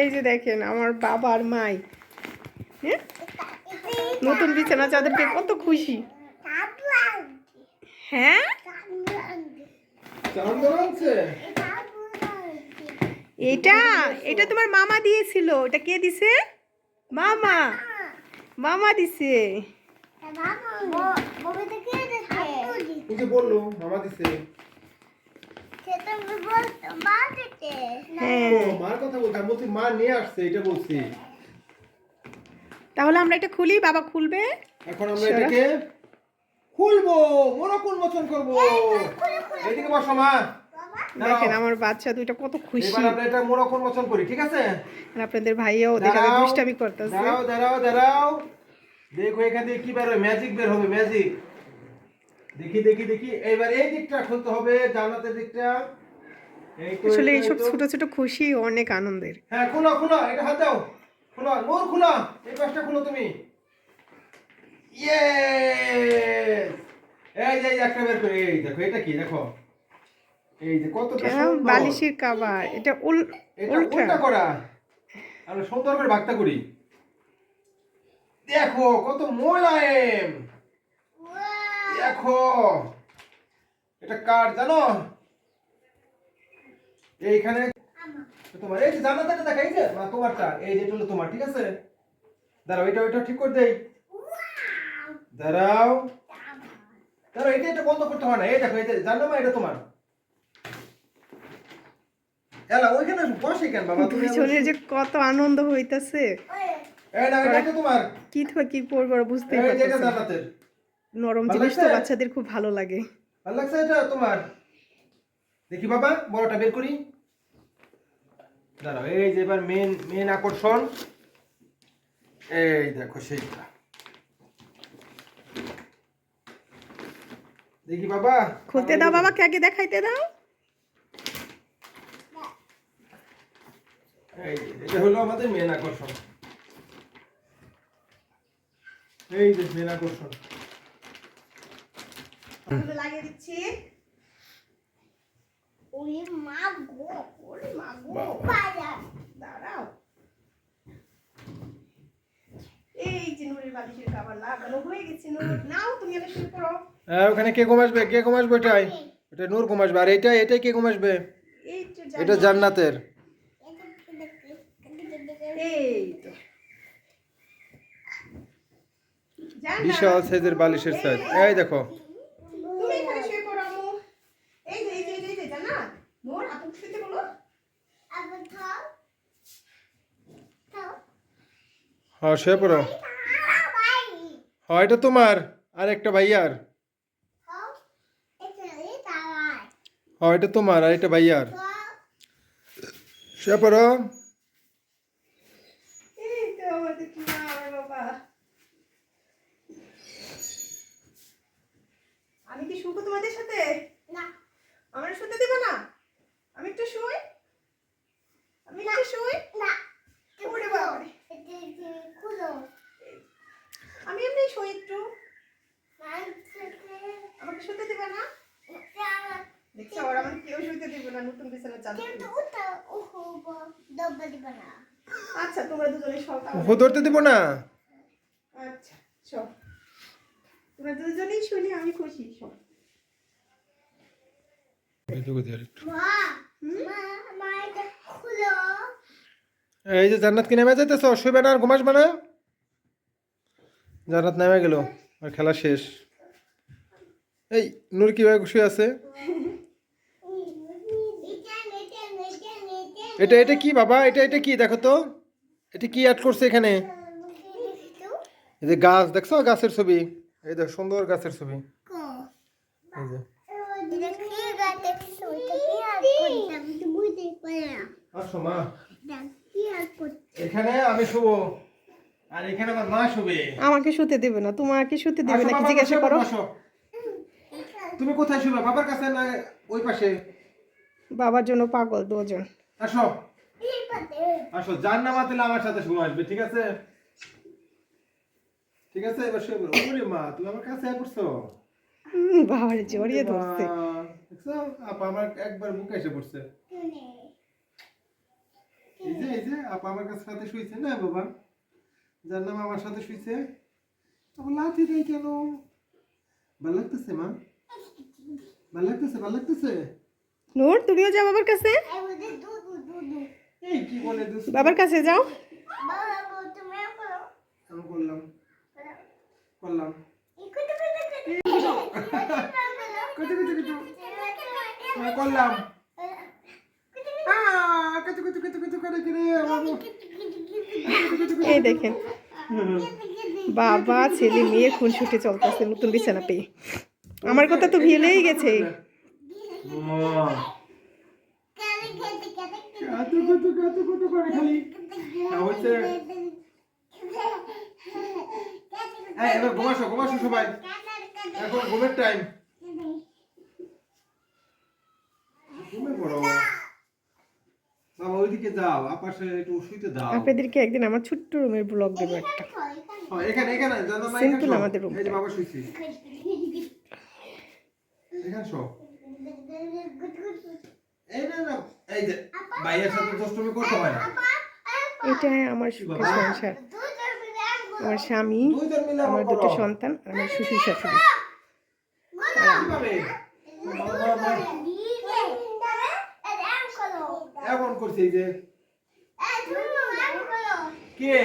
এই যে দেখেন আমার বাবার মাই। হ্যাঁ? নতুন বিছানা চাদরকে কত খুশি। হ্যাঁ? এটা এটা তোমার মামা দিয়েছিল। এটা কে দিছে? মামা। মামা দিছে। বলল মামা দিছে। তাহলে আমরা এটা খুলি বাবা খুলবে? এখন আমরা এটাকে খুলবো মোরক উন্মোচন করব। এইদিকে বসো মা। দেখেন আমার বাচ্চা দুইটা কত খুশি। এবার আমরা এটা মোরক উন্মোচন করি ঠিক আছে? আর আপনাদের ভাইয়াও দেখা যায় দাঁড়াও, দুষ্টামি করতেছে। দাঁড়াও দাঁড়াও দাঁড়াও। দেখো এখান থেকে কি বের হবে ম্যাজিক বের হবে ম্যাজিক দেখি দেখি দেখি। এবার এই দিকটা খুলতে হবে জান্নাতের দিকটা। আসলে এইসব ছোট ছোট খুশি অনেক আনন্দের। হ্যাঁ খুলো খুলো এটা হাত দাও। খুলো নূর খুলো। এই পাশটা খুলো তুমি। ইয়ে এই যে একটা বের করে এই দেখো এটা কি? দেখো। এই যে কতটা সুন্দর। বালিশের কাবার এটা উল উল্টা। করা। আমরা সুন্দর করে ভাগটা করি। দেখো কত মোলায়েম! দেখো। এটা কার জানো? এইখানে তোমার এই যে জানালাটা দেখা এই যে তোমারটা এই যে হলো তোমার ঠিক আছে? দাঁড়াও এটা ওইটা ঠিক করে দেই। দাঁড়াও। দাঁড়াও এটা এটা বন্ধ করতে হয় না। এই দেখো এই যে জানো মা এটা তোমার। এলা ওইখানে বসে কেন বাবা? তুমি পিছনে যে কত আনন্দ হইতাছে। এই না এটা তোমার। কি থেকে কি পড়ব বুঝতেই এই যে এটা। জান্নাতের। নরম জিনিস তো বাচ্চাদের খুব ভালো লাগে। ভালো লাগছে এটা তোমার? দেখি বাবা বড়টা বের করি। দাঁড়াও এই যে এবার মেন মেন আকর্ষণ। এই দেখো সেইটা। দেখি বাবা। খুলতে দাও বাবা কে আগে দেখাইতে দাও। এই এটা হলো আমাদের মেন আকর্ষণ। এই যে মেন আকর্ষণ। লাগিয়ে দিচ্ছি। দাঁড়াও। এই যে নুরের বালিশের কাবার লাগানো হয়ে গেছে নুর নাও তুমি এটা শুরু করো। হ্যাঁ ওখানে কে কে এটাই এটা নূর আর এটা এটাই কে কম আসবে এটা জান্নাতের। এই তো। বিশাল সাইজের বালিশের সাইজ এই দেখো তুমি এখানে শুয়ে পড়ো আম্মু। এই যে এই যে এই যে, এই যে জান্নাত মোর আপু শুতে বলো হ্যাঁ শুয়ে পড়ো। হ্যাঁ এটা তোমার, আর একটা ভাইয়ার। হ্যাঁ তোমার, আর এটা ভাইয়ার। শুয়ে পড়ো। আমি কি শুবো তোমাদের সাথে আমার শুতে দেবে না আমি একটু শুই আমি একটু শুই ওরে বাবারে আমি এমনি শুই একটু আমাকে শুতে দেবে না দেখছ ওরা আমার কেউ দেবে না নতুন বিছানা চালু আচ্ছা তোমরা দুজনে সব ও ধরতে দিব না? আচ্ছা সব। তোমরা দুজনেই শুনি আমি খুশি সব। এই যে জান্নাত কি নেমে যাইতেছ? শুইবে না আর ঘুমাসবে না? জান্নাত নেমে গেল আর খেলা শেষ। এই নূর কীভাবে শুয়ে আছে? এটা এটা কি বাবা? এটা এটা কি? দেখো তো। এটা কি অ্যাড করছে এখানে? এই যে গাছ দেখছ? গাছের ছবি। এই দেখ সুন্দর গাছের ছবি। এই যে। এখানে আমি শুবো। আর এখানে আমার মা শুবে। আমাকে শুতে দেবে না। তোমাকে শুতে দেবে নাকি? জিজ্ঞাসা করো। তুমি কোথায় শুবে? বাবার কাছে না ওই পাশে? বাবার জন্য পাগল দুজন। আসো। আসো যার নাম দিলে আমার সাথে শুয়ে আসবে ঠিক আছে? ঠিক আছে এবার শুয়ে পড়ো ওরে মা তুমি আমার কাছে পড়ছো? বাবারে জড়িয়ে ধরছে। আপা আমার একবার বুকে এসে পড়ছে। এই যে এই যে আপা আমার কাছে সাথে শুয়েছে না বাবা? যার নাম আমার সাথে শুয়েছে আমার লাথি দেয় কেন? ভালো লাগতেছে মা? ভালো লাগতেছে ভালো লাগতেছে? নূর তুমিও যাও বাবার কাছে। বাবার কাছে যাও। করলাম। করলাম। কত কত কত হ্যাঁ, করলাম। আহ, কত কত কত কত করে করে আমার এই দেখেন বাবা ছেলে মেয়ে খুনসুটি চলতেছে নতুন বিছানা পেয়ে। আমার কথা তো ভেলেই গেছে। মা, কত কত কত কত করে খালি? হ্যাঁ, হচ্ছে এই, এবার ঘুমাসো ঘুমাসো সবাই। এখন ঘুমের টাইম ঘুমে পড়ো। বাবা ওইদিকে যাও আপাশে একটু শুইতে দাও। আপনাদেরকে একদিন আমার ছোট্ট রুমের ব্লগ দেবো একটা। হ্যাঁ, এখানে এখানে Simple আমাদের room এই যে টা। বাবা শুইছি। এখানে শো এই না না এই যে ভাইয়ের সাথে দুষ্টুমি করতে হয় না। এটাই আমার সুখের সংসার। আমার স্বামী আমার দুটো সন্তান আর আমার শ্বশুর শাশুড়ি এমন করছে যে। কে?